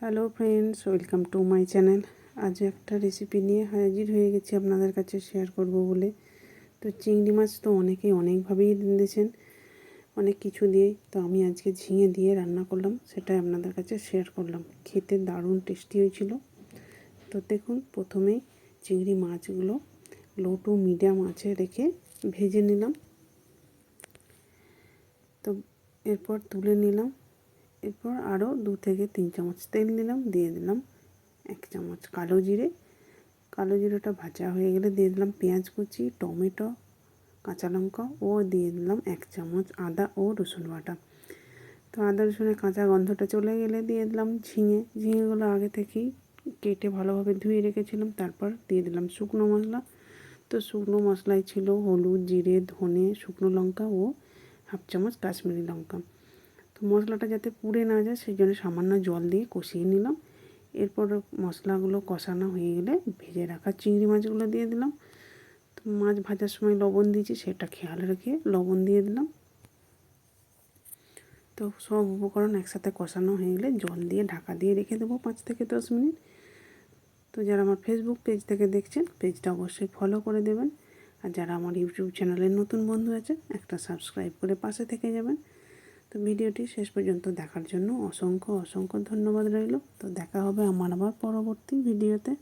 Hello friends welcome to my channel আজ একটা recipe নিয়ে হাজির হয়ে গেছি আপনাদের কাছে শেয়ার করব বলে। তো চিংড়ি মাছ তো অনেকেই অনেকভাবেই দিয়েছেন, অনেক কিছু দিয়ে। তো আমি আজকে ঝিঙে দিয়ে রান্না করলাম, সেটাই আপনাদের কাছে শেয়ার করলাম। খেতে দারুণ টেস্টি হয়েছিল। তো দেখুন প্রথমেই চিংড়ি মাছগুলো লো টু মিডিয়াম আঁচে রেখে ভেজে নিলাম। তো এরপর তুলে নিলাম। এরপর আরও দু থেকে তিন চামচ তেল দিলাম, দিয়ে দিলাম এক চামচ কালো জিরে। কালো জিরেটা ভাজা হয়ে গেলে দিয়ে দিলাম পেঁয়াজ কুচি, টমেটো, কাঁচা লঙ্কা ও দিয়ে দিলাম এক চামচ আদা ও রসুন বাটা। তো আদা রসুনের কাঁচা গন্ধটা চলে গেলে দিয়ে দিলাম ঝিঙে। ঝিঙেগুলো আগে থেকেই কেটে ভালোভাবে ধুয়ে রেখেছিলাম, তারপর দিয়ে দিলাম শুকনো মশলা। তো শুকনো মশলায় ছিল হলুদ, জিরে, ধনে, শুকনো লঙ্কা ও হাফ চামচ কাশ্মীরি লঙ্কা। তো মশলাটা যাতে পুড়ে না যায়, সেই জন্য সামান্য জল দিয়ে কষিয়ে নিলাম। এরপর মশলাগুলো কষানো হয়ে গেলে ভেজে রাখা চিংড়ি মাছগুলো দিয়ে দিলাম। তো মাছ ভাজার সময় লবণ দিয়েছি, সেটা খেয়াল রেখে লবণ দিয়ে দিলাম। তো সব উপকরণ একসাথে কষানো হয়ে গেলে জল দিয়ে ঢাকা দিয়ে রেখে দেবো পাঁচ থেকে দশ মিনিট। তো যারা আমার ফেসবুক পেজ থেকে দেখছেন পেজটা অবশ্যই ফলো করে দেবেন। আর যারা আমার ইউটিউব চ্যানেলের নতুন বন্ধু আছেন, একটা সাবস্ক্রাইব করে পাশে থেকে যাবেন। তো ভিডিওটি শেষ পর্যন্ত দেখার জন্য অসংখ্য অসংখ্য ধন্যবাদ রইল। তো দেখা হবে আমার আবার পরবর্তী ভিডিওতে।